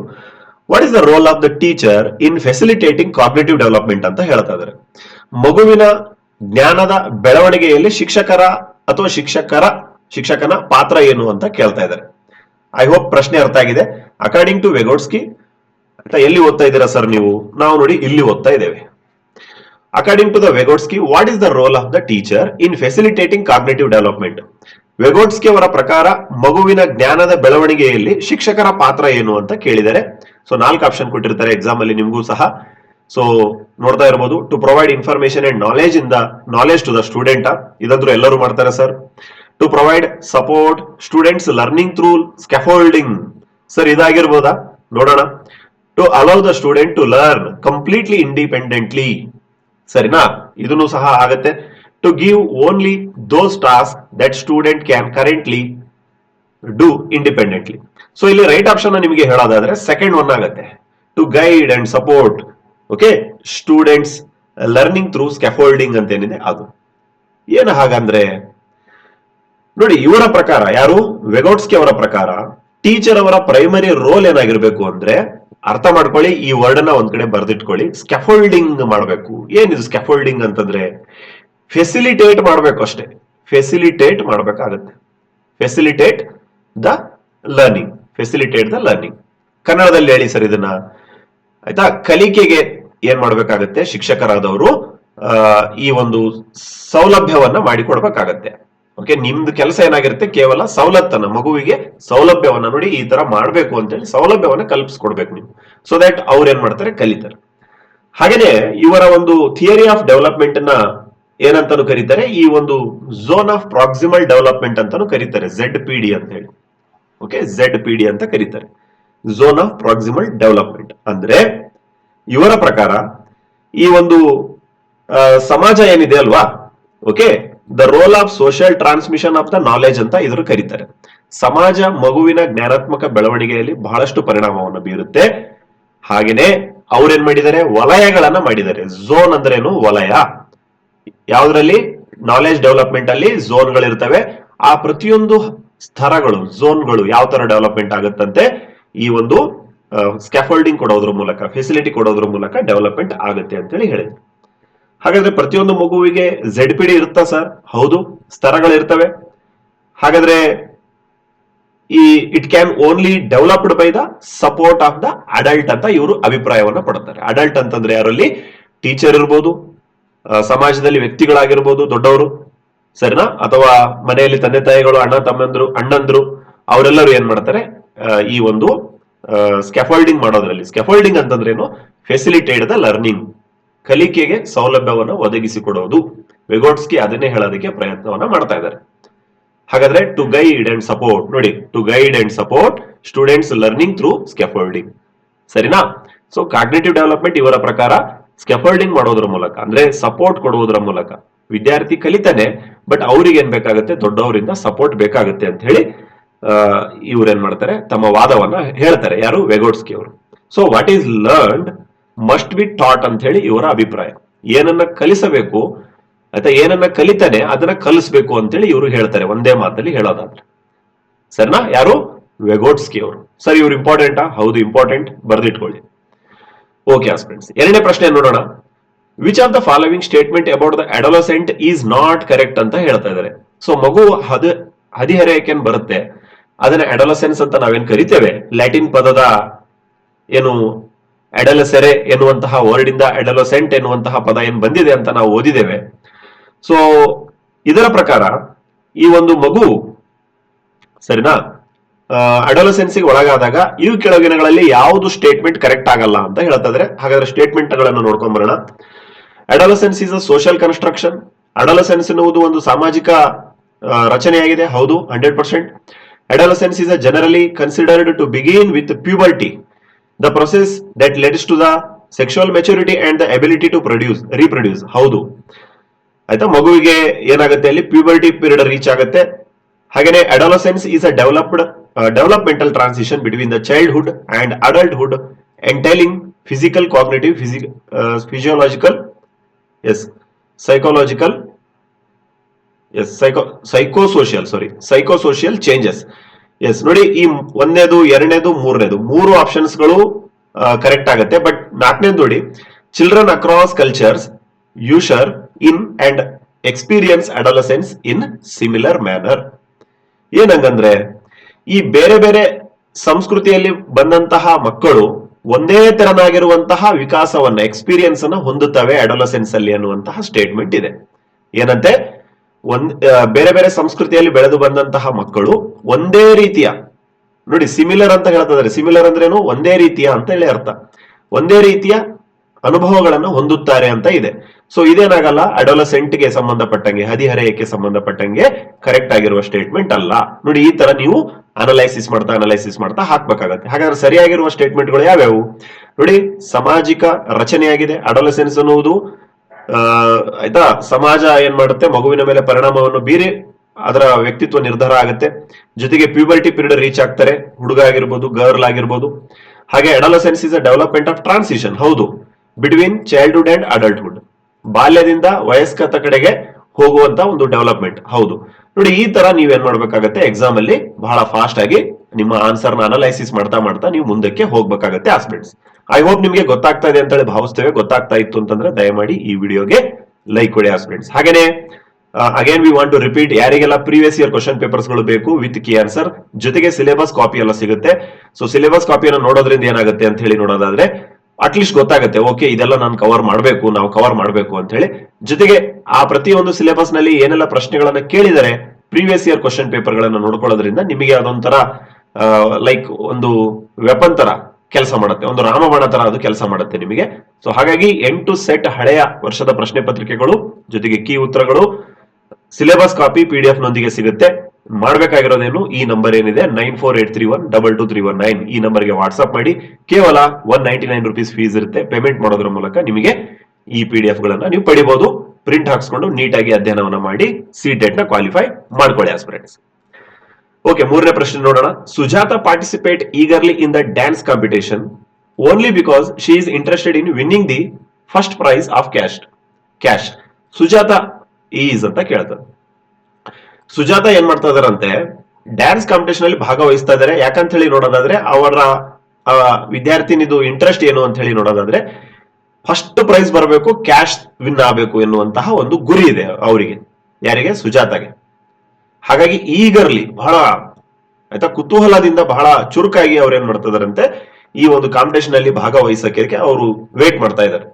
What is the role of the teacher in facilitating cognitive development ಅಂತ ಹೇಳ್ತಾ ಇದಾರೆ ಮಗುವಿನ ಜ್ಞಾನದ ಬೆಳವಣಿಗೆಯಲ್ಲಿ ಶಿಕ್ಷಕರ ಅಥವಾ ಶಿಕ್ಷಕರ, ಶಿಕ್ಷಕನ ಪಾತ್ರ ಏನು ಅಂತ ಕೇಳ್ತಾ ಇದ್ದಾರೆ. ಐ ಹೋಪ್ ಪ್ರಶ್ನೆ ಅರ್ಥ ಆಗಿದೆ. ಅಕಾರ್ಡಿಂಗ್ ಟು ವೆಗೋಡ್ಸ್ಕಿ ಎಲ್ಲಿ ಓದ್ತಾ ಇದ್ದೀರಾ ಸರ್ ನೀವು? ನಾವು ನೋಡಿ ಇಲ್ಲಿ ಓದ್ತಾ ಇದ್ದೇವೆ. According to the Vygotsky what is the role of the teacher in facilitating cognitive development Vygotsky ಅವರ ಪ್ರಕಾರ ಮಗುವಿನ ಜ್ಞಾನದ ಬೆಳವಣಿಗೆಯಲ್ಲಿ ಶಿಕ್ಷಕರ ಪಾತ್ರ ಏನು ಅಂತ ಕೇಳಿದ್ದಾರೆ ಸೊ ನಾಲ್ಕು ಆಪ್ಷನ್ ಕೊಟ್ಟಿರ್ತಾರೆ ಎಕ್ಸಾಮ್ ಅಲ್ಲಿ ನಿಮಗೂ ಸಹ. ಸೊ ನೋಡ್ತಾ ಇರಬಹುದು to provide information and knowledge in the knowledge to the student ಇದಂತೂ ಎಲ್ಲರೂ ಮಾಡ್ತಾರೆ sir to provide support students learning through scaffolding sir ಇದಾಗಿರ್ಬೋದಾ? ನೋಡೋಣ. To allow the student to learn completely independently ಸರಿನಾ? ಇದನ್ನು ಸಹ ಆಗತ್ತೆ. To give only those task that student can currently do independently so ಇಲ್ಲಿ ರೈಟ್ ಆಪ್ಷನ್ ನಿಮಗೆ ಹೇಳೋದಾದ್ರೆ ಸೆಕೆಂಡ್ ಒನ್ ಆಗುತ್ತೆ. To guide and support okay students learning through scaffolding ಅಂತ ಏನಿದೆ ಅದು. ಏನು ಹಾಗಂದ್ರೆ, ನೋಡಿ ಇವರ ಪ್ರಕಾರ, ಯಾರು? ವೆಗೋಟ್ಸ್ಕಿ ಅವರ ಪ್ರಕಾರ ಟೀಚರ್ ಅವರ ಪ್ರೈಮರಿ ರೋಲ್ ಏನಾಗಿರ್ಬೇಕು ಅಂದ್ರೆ, ಅರ್ಥ ಮಾಡ್ಕೊಳ್ಳಿ, ಈ ವರ್ಡ್ ಅನ್ನ ಒಂದ್ ಕಡೆ ಬರ್ದಿಟ್ಕೊಳ್ಳಿ. ಸ್ಕೆಫೋಲ್ಡಿಂಗ್ ಮಾಡಬೇಕು. ಏನಿದು ಸ್ಕೆಫೋಲ್ಡಿಂಗ್ ಅಂತಂದ್ರೆ ಫೆಸಿಲಿಟೇಟ್ ಮಾಡಬೇಕು ಅಷ್ಟೇ. ಫೆಸಿಲಿಟೇಟ್ ಮಾಡಬೇಕಾಗತ್ತೆ. Facilitate the learning facilitate the learning ಕನ್ನಡದಲ್ಲಿ ಹೇಳಿ ಸರ್ ಇದನ್ನ. ಆಯ್ತಾ? ಕಲಿಕೆಗೆ ಏನ್ ಮಾಡ್ಬೇಕಾಗತ್ತೆ? ಶಿಕ್ಷಕರಾದವರು ಈ ಒಂದು ಸೌಲಭ್ಯವನ್ನ ಮಾಡಿಕೊಡ್ಬೇಕಾಗತ್ತೆ. ಓಕೆ ನಿಮ್ದು ಕೆಲಸ ಏನಾಗಿರುತ್ತೆ? ಕೇವಲ ಸವಲತ್ತನ್ನ, ಮಗುವಿಗೆ ಸೌಲಭ್ಯವನ್ನ ನೋಡಿ ಈ ತರ ಮಾಡ್ಬೇಕು ಅಂತೇಳಿ ಸೌಲಭ್ಯವನ್ನ ಕಲ್ಪಿಸ್ಕೊಡ್ಬೇಕು ನೀವು. ಸೊ ದಟ್ ಅವ್ರು ಏನ್ ಮಾಡ್ತಾರೆ? ಕಲಿತಾರೆ. ಹಾಗೇನೆ ಇವರ ಒಂದು ಥಿಯರಿ ಆಫ್ ಡೆವಲಪ್ಮೆಂಟ್ ಅನ್ನ ಏನಂತಾನು ಕರೀತಾರೆ? ಈ ಒಂದು ಝೋನ್ ಆಫ್ ಪ್ರಾಕ್ಸಿಮಲ್ ಡೆವಲಪ್ಮೆಂಟ್ ಅಂತಾನು ಕರೀತಾರೆ ಝೆಡ್ ಪಿ ಡಿ ಅಂತ ಹೇಳಿ ಓಕೆ ಝೆಡ್ ಪಿ ಡಿ ಅಂತ ಕರೀತಾರೆ. ಝೋನ್ ಆಫ್ ಪ್ರಾಕ್ಸಿಮಲ್ ಡೆವಲಪ್ಮೆಂಟ್ ಅಂದ್ರೆ ಇವರ ಪ್ರಕಾರ ಈ ಒಂದು ಸಮಾಜ ಏನಿದೆ ಅಲ್ವಾ? Okay the role of social transmission of the knowledge ಅಂತ ಇದ್ರು ಕರೀತಾರೆ. ಸಮಾಜ ಮಗುವಿನ ಜ್ಞಾನಾತ್ಮಕ ಬೆಳವಣಿಗೆಯಲ್ಲಿ ಬಹಳಷ್ಟು ಪರಿಣಾಮವನ್ನು ಬೀರುತ್ತೆ. ಹಾಗೇನೆ ಅವ್ರೇನ್ ಮಾಡಿದ್ದಾರೆ? ವಲಯಗಳನ್ನ ಮಾಡಿದ್ದಾರೆ. ಝೋನ್ ಅಂದ್ರೇನು? ವಲಯ. ಯಾವ್ದ್ರಲ್ಲಿ? ನಾಲೆಜ್ ಡೆವಲಪ್ಮೆಂಟ್ ಅಲ್ಲಿ ಝೋನ್ಗಳಿರ್ತವೆ. ಆ ಪ್ರತಿಯೊಂದು ಸ್ತರಗಳು ಝೋನ್ಗಳು ಯಾವ ತರ ಡೆವಲಪ್ಮೆಂಟ್ ಆಗುತ್ತಂತೆ ಈ ಒಂದು ಸ್ಕ್ಯಾಫೋಲ್ಡಿಂಗ್ ಕೊಡೋದ್ರ ಮೂಲಕ ಫೆಸಿಲಿಟಿ ಕೊಡೋದ್ರ ಮೂಲಕ ಡೆವಲಪ್ಮೆಂಟ್ ಆಗುತ್ತೆ ಅಂತೇಳಿ ಹೇಳಿದ್ರು. ಹಾಗಾದ್ರೆ ಪ್ರತಿಯೊಂದು ಮಗುವಿಗೆ ಝೆಡ್ ಪಿ ಡಿ ಇರುತ್ತಾ ಸರ್? ಹೌದು ಸ್ತರಗಳಿರ್ತವೆ ಹಾಗಾದ್ರೆ ಈ it can only developed by the support of the adult ಅಂತ ಇವರು ಅಭಿಪ್ರಾಯವನ್ನ ಪಡುತ್ತಾರೆ ಅಡಲ್ಟ್ ಅಂತಂದ್ರೆ ಯಾರಲ್ಲಿ? ಟೀಚರ್ ಇರ್ಬೋದು ಸಮಾಜದಲ್ಲಿ ವ್ಯಕ್ತಿಗಳಾಗಿರ್ಬೋದು, ದೊಡ್ಡವರು. ಸರಿನಾ? ಅಥವಾ ಮನೆಯಲ್ಲಿ ತಂದೆ ತಾಯಿಗಳು, ಅಣ್ಣ ತಮ್ಮಂದ್ರು, ಅಣ್ಣಂದ್ರು, ಅವರೆಲ್ಲರೂ ಏನ್ ಮಾಡ್ತಾರೆ? ಈ ಒಂದು ಸ್ಕೆಫೋಲ್ಡಿಂಗ್ ಮಾಡೋದ್ರಲ್ಲಿ. ಸ್ಕ್ಯಾಫೋಲ್ಡಿಂಗ್ ಅಂತಂದ್ರೇನು? ಫೆಸಿಲಿಟೇಟ್ ದ ಲರ್ನಿಂಗ್ ಕಲಿಕೆಗೆ ಸೌಲಭ್ಯವನ್ನು ಒದಗಿಸಿಕೊಡೋದು. ವೆಗೋಟ್ಸ್ಕಿ ಅದನ್ನೇ ಹೇಳೋದಕ್ಕೆ ಪ್ರಯತ್ನವನ್ನ ಮಾಡ್ತಾ ಇದ್ದಾರೆ. ಹಾಗಾದ್ರೆ ಟು ಗೈಡ್ ಅಂಡ್ ಸಪೋರ್ಟ್ ನೋಡಿ to guide and support students learning through scaffolding ಸರಿನಾ? ಸೊ ಕಾಗ್ನೇಟಿವ್ ಡೆವಲಪ್ಮೆಂಟ್ ಇವರ ಪ್ರಕಾರ ಸ್ಕೆಫೋಲ್ಡಿಂಗ್ ಮಾಡೋದ್ರ ಮೂಲಕ, ಅಂದ್ರೆ ಸಪೋರ್ಟ್ ಕೊಡುವುದರ ಮೂಲಕ. ವಿದ್ಯಾರ್ಥಿ ಕಲಿತಾನೆ ಬಟ್ ಅವ್ರಿಗೆ ಏನ್ ಬೇಕಾಗುತ್ತೆ? ದೊಡ್ಡವರಿಂದ ಸಪೋರ್ಟ್ ಬೇಕಾಗುತ್ತೆ ಅಂತ ಹೇಳಿ ಇವ್ರು ಏನ್ ಮಾಡ್ತಾರೆ? ತಮ್ಮ ವಾದವನ್ನ ಹೇಳ್ತಾರೆ. ಯಾರು? ವೆಗೋಡ್ಸ್ಕಿ ಅವರು. So what is learned must be taught ಅಂತ ಹೇಳಿ ಇವರ ಅಭಿಪ್ರಾಯ. ಏನನ್ನ ಕಲಿಸಬೇಕು ಅಥವಾ ಏನನ್ನ ಕಲಿತಾನೆ, ಅದನ್ನ ಕಲಿಸ್ಬೇಕು ಅಂತೇಳಿ ಇವರು ಹೇಳ್ತಾರೆ. ಒಂದೇ ಮಾತಲ್ಲಿ ಹೇಳೋದಾದ್ರೆ. ಸರಿನಾ? ಯಾರು? ವೆಗೋಟ್ಸ್ಕಿ ಅವರು. ಸರ್, ಇವ್ರು ಇಂಪಾರ್ಟೆಂಟಾ ಹೌದು ಇಂಪಾರ್ಟೆಂಟ್ ಬರ್ದಿಟ್ಕೊಳ್ಳಿ. ಓಕೆ ಫ್ರೆಂಡ್ಸ್ ಎರಡನೇ ಪ್ರಶ್ನೆ ನೋಡೋಣ. Which of the following statement about the adolescent is not correct ಅಂತ ಹೇಳ್ತಾ ಇದ್ದಾರೆ. ಸೊ ಮಗು ಹದ, ಹದಿಹರೆಯಕ್ಕೆ ಬರುತ್ತೆ. ಅದನ್ನ ಅಡೋಲಸೆನ್ಸ್ ಅಂತ ನಾವೇನ್ ಕರಿತೇವೆ? ಲ್ಯಾಟಿನ್ ಪದದ ಏನು ಅಡಲಸೆರೆ ಎನ್ನುವಂತಹ ವರ್ಡ್ ಇಂದ ಅಡಲಸೆಂಟ್ ಎನ್ನುವಂತಹ ಪದ ಏನ್ ಬಂದಿದೆ ಅಂತ ನಾವು ಓದಿದ್ದೇವೆ. ಸೊ ಇದರ ಪ್ರಕಾರ ಈ ಒಂದು ಮಗು, ಸರಿನಾ? ಅಡೋಲಸೆನ್ಸಿಗೆ ಒಳಗಾದಾಗ ಈ ಕೆಳಗಿನಗಳಲ್ಲಿ ಯಾವುದು ಸ್ಟೇಟ್ಮೆಂಟ್ ಕರೆಕ್ಟ್ ಆಗಲ್ಲ ಅಂತ ಹೇಳ್ತಾ ಇದ್ರೆ ಹಾಗಾದ್ರೆ ಸ್ಟೇಟ್ಮೆಂಟ್ಗಳನ್ನು ನೋಡ್ಕೊಂಡ್ ಬರೋಣ. Adolescence is a social construction adolescence ಎನ್ನುವುದು ಒಂದು ಸಾಮಾಜಿಕ ರಚನೆಯಾಗಿದೆ. ಹೌದು, hundred percent. Adolescence is a generally considered to begin with puberty the process that leads to the sexual maturity and the ability to produce reproduce ಹೌದು. ಆಯ್ತಾ? ಮಗುವಿಗೆ ಏನಾಗುತ್ತೆ? ಅಲ್ಲಿ ಪ್ಯೂಬರ್ಟಿ ಪೀರಿಯಡ್ ರೀಚ್ ಆಗುತ್ತೆ. ಹಾಗೇನೆ adolescence is a developed developmental transition between the childhood and adulthood entailing physical cognitive physic physiological s psychological s psycho psychosocial sorry psychosocial changes s ನೋಡಿ, ಈ ಒಂದನೇದು, ಎರಡನೇದು, ಮೂರನೇದು. ಮೂರು ಆಪ್ಷನ್ಸ್ಗಳು ಕರೆಕ್ಟ್ ಆಗುತ್ತೆ. ಬಟ್ ನಾಲ್ಕನೇದು ನೋಡಿ children across cultures usher in and experience adolescence in similar manner ಏನಂಗಂದ್ರೆ ಈ ಬೇರೆ ಬೇರೆ ಸಂಸ್ಕೃತಿಯಲ್ಲಿ ಬಂದಂತಹ ಮಕ್ಕಳು ಒಂದೇ ತೆರನಾಗಿರುವಂತಹ ವಿಕಾಸವನ್ನ ಎಕ್ಸ್ಪೀರಿಯನ್ಸ್ ಅನ್ನ ಹೊಂದುತ್ತವೆ ಅಡೋಲಸೆನ್ಸ್ ಅಲ್ಲಿ ಅನ್ನುವಂತಹ ಸ್ಟೇಟ್ಮೆಂಟ್ ಇದೆ. ಏನಂತೆ? ಒಂದ್ ಬೇರೆ ಬೇರೆ ಸಂಸ್ಕೃತಿಯಲ್ಲಿ ಬೆಳೆದು ಬಂದಂತಹ ಮಕ್ಕಳು ಒಂದೇ ರೀತಿಯ, ನೋಡಿ ಸಿಮಿಲರ್ ಅಂತ ಹೇಳ್ತಿದ್ದಾರೆ ಸಿಮಿಲರ್ ಅಂದ್ರೇನು ಒಂದೇ ರೀತಿಯ ಅಂತ ಹೇಳಿ ಅರ್ಥ. ಒಂದೇ ರೀತಿಯ ಅನುಭವಗಳನ್ನು ಹೊಂದುತ್ತಾರೆ ಅಂತ ಇದೆ. ಸೊ ಇದೇನಾಗಲ್ಲ? ಅಡೋಲಸೆಂಟ್ಗೆ ಸಂಬಂಧಪಟ್ಟಂಗೆ, ಹದಿಹರೆಯಕ್ಕೆ ಸಂಬಂಧಪಟ್ಟಂಗೆ ಕರೆಕ್ಟ್ ಆಗಿರುವ ಸ್ಟೇಟ್ಮೆಂಟ್ ಅಲ್ಲ. ನೋಡಿ, ಈ ತರ ನೀವು ಅನಲೈಸಿಸ್ ಮಾಡ್ತಾ ಅನಲೈಸಿಸ್ ಮಾಡ್ತಾ ಹಾಕ್ಬೇಕಾಗತ್ತೆ. ಹಾಗಾದ್ರೆ ಸರಿಯಾಗಿರುವ ಸ್ಟೇಟ್ಮೆಂಟ್ಗಳು ಯಾವ್ಯಾವು? ನೋಡಿ, ಸಾಮಾಜಿಕ ರಚನೆಯಾಗಿದೆ. ಅಡೋಲಸೆನ್ಸ್ ಅನ್ನುವುದು ಆಯ್ತಾ? ಸಮಾಜ ಏನ್ ಮಾಡುತ್ತೆ? ಮಗುವಿನ ಮೇಲೆ ಪರಿಣಾಮವನ್ನು ಬೀರಿ ಅದರ ವ್ಯಕ್ತಿತ್ವ ನಿರ್ಧಾರ ಆಗುತ್ತೆ. ಜೊತೆಗೆ ಪ್ಯೂಬರ್ಟಿ ಪೀರಿಯಡ್ ರೀಚ್ ಆಗ್ತಾರೆ. ಹುಡುಗ ಆಗಿರ್ಬೋದು ಗರ್ಲ್ ಆಗಿರ್ಬೋದು. ಹಾಗೆ adolescence is a development of transition ಹೌದು. ಬಿಟ್ವೀನ್ ಚೈಲ್ಡ್ಹುಡ್ ಅಂಡ್ ಅಡಲ್ಟ್ಹುಡ್ ಬಾಲ್ಯದಿಂದ ವಯಸ್ಕತ ಕಡೆಗೆ ಹೋಗುವಂತ ಒಂದು ಡೆವಲಪ್ಮೆಂಟ್ ಹೌದು. ನೋಡಿ, ಈ ತರ ನೀವೇನ್ ಮಾಡ್ಬೇಕಾಗತ್ತೆ? ಎಕ್ಸಾಮ್ ಅಲ್ಲಿ ಬಹಳ ಫಾಸ್ಟ್ ಆಗಿ ನಿಮ್ಮ ಆನ್ಸರ್ನ ಅನಲೈಸಿಸ್ ಮಾಡ್ತಾ ಮಾಡ್ತಾ ನೀವು ಮುಂದಕ್ಕೆ ಹೋಗ್ಬೇಕಾಗತ್ತೆ ಆಸ್ಪಿರೆಂಟ್ಸ್ ಐ ಹೋಪ್ ನಿಮ್ಗೆ ಗೊತ್ತಾಗ್ತಾ ಇದೆ ಅಂತ ಹೇಳಿ ಭಾವಿಸ್ತೇವೆ. ಗೊತ್ತಾಗ್ತಾ ಇತ್ತು ಅಂತಂದ್ರೆ ದಯಮಾಡಿ ಈ ವಿಡಿಯೋಗೆ ಲೈಕ್ ಕೊಡಿ ಆಸ್ಪಿರೆಂಟ್ಸ್ ಹಾಗೇನೆ again we want to repeat ಯಾರಿಗೆಲ್ಲ ಪ್ರೀವಿಯಸ್ ಇಯರ್ ಕ್ವಶನ್ ಪೇಪರ್ಸ್ಗಳು ಬೇಕು ವಿತ್ ಕಿ ಆನ್ಸರ್ ಜೊತೆಗೆ ಸಿಲೆಬಸ್ ಕಾಪಿ ಎಲ್ಲ ಸಿಗುತ್ತೆ. ಸೊ ಸಿಲೆಬಸ್ ಕಾಪಿಯನ್ನು ನೋಡೋದ್ರಿಂದ ಏನಾಗುತ್ತೆ ಅಂತ ಹೇಳಿ ನೋಡೋದಾದ್ರೆ ಅಟ್ಲೀಸ್ಟ್ ಗೊತ್ತಾಗುತ್ತೆ ಓಕೆ ಇದೆಲ್ಲ ನಾನು ಕವರ್ ಮಾಡಬೇಕು, ನಾವು ಕವರ್ ಮಾಡಬೇಕು ಅಂತ ಹೇಳಿ. ಜೊತೆಗೆ ಆ ಪ್ರತಿಯೊಂದು ಸಿಲೆಬಸ್ನಲ್ಲಿ ಏನೆಲ್ಲ ಪ್ರಶ್ನೆಗಳನ್ನ ಕೇಳಿದರೆ ಪ್ರೀವಿಯಸ್ ಇಯರ್ ಕ್ವಶನ್ ಪೇಪರ್ ಗಳನ್ನ ನೋಡ್ಕೊಳ್ಳೋದ್ರಿಂದ ನಿಮಗೆ ಅದೊಂಥರ ಲೈಕ್ ಒಂದು ವೆಪನ್ ತರ ಕೆಲಸ ಮಾಡುತ್ತೆ, ಒಂದು ರಾಮಬಾಣ ತರ ಅದು ಕೆಲಸ ಮಾಡುತ್ತೆ ನಿಮಗೆ. ಸೊ ಹಾಗಾಗಿ ಎಂಟು ಸೆಟ್ ಹಳೆಯ ವರ್ಷದ ಪ್ರಶ್ನೆ ಪತ್ರಿಕೆಗಳು, ಜೊತೆಗೆ ಕೀ ಉತ್ತರಗಳು syllabus copy P D F ನೊಂದಿಗೆ ಸಿಗುತ್ತೆ. ಮಾಡಬೇಕಾಗಿರೋದೇನು ಈ ನಂಬರ್ ಏನಿದೆ? Nine four eight three one double two three one nine ಈ ನಂಬರ್ಗೆ ವಾಟ್ಸ್ಆಪ್ ಮಾಡಿ. ಕೇವಲ one ninety nine rupees fees ಇರುತ್ತೆ. ಪೇಮೆಂಟ್ ಮಾಡೋದ್ರ ಮೂಲಕ ನಿಮಗೆ ಈ ಪಿ ಡಿ ಎಫ್ ಗಳನ್ನ ನೀವು ಪಡಿಬಹುದು ಪ್ರಿಂಟ್ ಹಾಕ್ಸ್ಕೊಂಡು ನೀಟಾಗಿ ಅಧ್ಯಯನವನ್ನ ಮಾಡಿ ಸಿ ಟೆಟ್ನ ಕ್ವಾಲಿಫೈ ಮಾಡ್ಕೊಳ್ಳಿ ಆಸ್ಪಿರೆಂಟ್ಸ್ ಓಕೆ ಮೂರನೇ ಪ್ರಶ್ನೆ ನೋಡೋಣ. Sujatha participate eagerly in the dance competition only because she is interested in winning the first prize of cash cash Sujatha is ಅಂತ ಕೇಳ್ತಾರೆ. ಸುಜಾತ ಏನ್ ಮಾಡ್ತಾ ಇದಾರಂತೆ ಡ್ಯಾನ್ಸ್ ಕಾಂಪಿಟೇಷನ್ ಅಲ್ಲಿ ಭಾಗವಹಿಸ್ತಾ ಇದಾರೆ. ಯಾಕಂತ ಹೇಳಿ ನೋಡೋದಾದ್ರೆ ಅವರ ವಿದ್ಯಾರ್ಥಿನಿದು ಇಂಟ್ರೆಸ್ಟ್ ಏನು ಅಂತ ಹೇಳಿ ನೋಡೋದಾದ್ರೆ ಫಸ್ಟ್ ಪ್ರೈಸ್ ಬರಬೇಕು ಕ್ಯಾಶ್ ವಿನ್ ಆಗಬೇಕು ಎನ್ನುವಂತಹ ಒಂದು ಗುರಿ ಇದೆ ಅವರಿಗೆ, ಯಾರಿಗೆ? ಸುಜಾತಾಗೆ. ಹಾಗಾಗಿ ಈಗರ್ಲಿ ಬಹಳ, ಆಯ್ತಾ, ಕುತೂಹಲದಿಂದ ಬಹಳ ಚುರುಕಾಗಿ ಅವ್ರು ಏನ್ ಮಾಡ್ತಾ ಇದಾರಂತೆ ಈ ಒಂದು ಕಾಂಪಿಟೇಷನ್ ಅಲ್ಲಿ ಭಾಗವಹಿಸಕ್ಕೆ ಅವರು ವೇಟ್ ಮಾಡ್ತಾ ಇದ್ದಾರೆ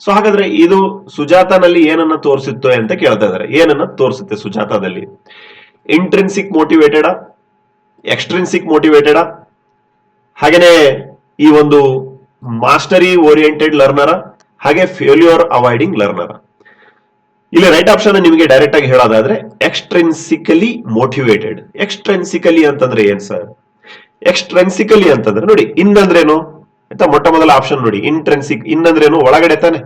ಸೊ ಹಾಗಾದ್ರೆ ಇದು ಸುಜಾತನಲ್ಲಿ ಏನನ್ನ ತೋರಿಸುತ್ತೆ ಅಂತ ಕೇಳ್ತಾ ಇದಾರೆ ಏನನ್ನ ತೋರಿಸುತ್ತೆ ಸುಜಾತದಲ್ಲಿ? ಇಂಟ್ರೆನ್ಸಿಕ್ ಮೋಟಿವೇಟೆಡಾ ಎಕ್ಸ್ಟ್ರೆನ್ಸಿಕ್ ಮೋಟಿವೇಟೆಡಾ ಹಾಗೇನೆ ಈ ಒಂದು ಮಾಸ್ಟರಿ ಓರಿಯೆಂಟೆಡ್ ಲರ್ನರ ಹಾಗೆ ಫೇಲ್ಯೂರ್ ಅವಾಯ್ಡಿಂಗ್ ಲರ್ನರ್ ಇಲ್ಲಿ ರೈಟ್ ಆಪ್ಷನ್ ನಿಮಗೆ ಡೈರೆಕ್ಟ್ ಆಗಿ ಹೇಳೋದಾದ್ರೆ ಎಕ್ಸ್ಟ್ರೆನ್ಸಿಕಲಿ ಮೋಟಿವೇಟೆಡ್ ಎಕ್ಸ್ಟ್ರೆನ್ಸಿಕಲಿ ಅಂತಂದ್ರೆ ಏನ್ ಸರ್ ಎಕ್ಸ್ಟ್ರೆನ್ಸಿಕಲಿ ಅಂತಂದ್ರೆ ನೋಡಿ ಇನ್ ಅಂದ್ರೇನು ಆಯ್ತಾ? ಮೊಟ್ಟ ಮೊದಲ ಆಪ್ಷನ್ ನೋಡಿ. ಇಂಟ್ರೆನ್ಸಿಕ್ ಇನ್ ಅಂದ್ರೇನು ಒಳಗಡೆ ತಾನೆ?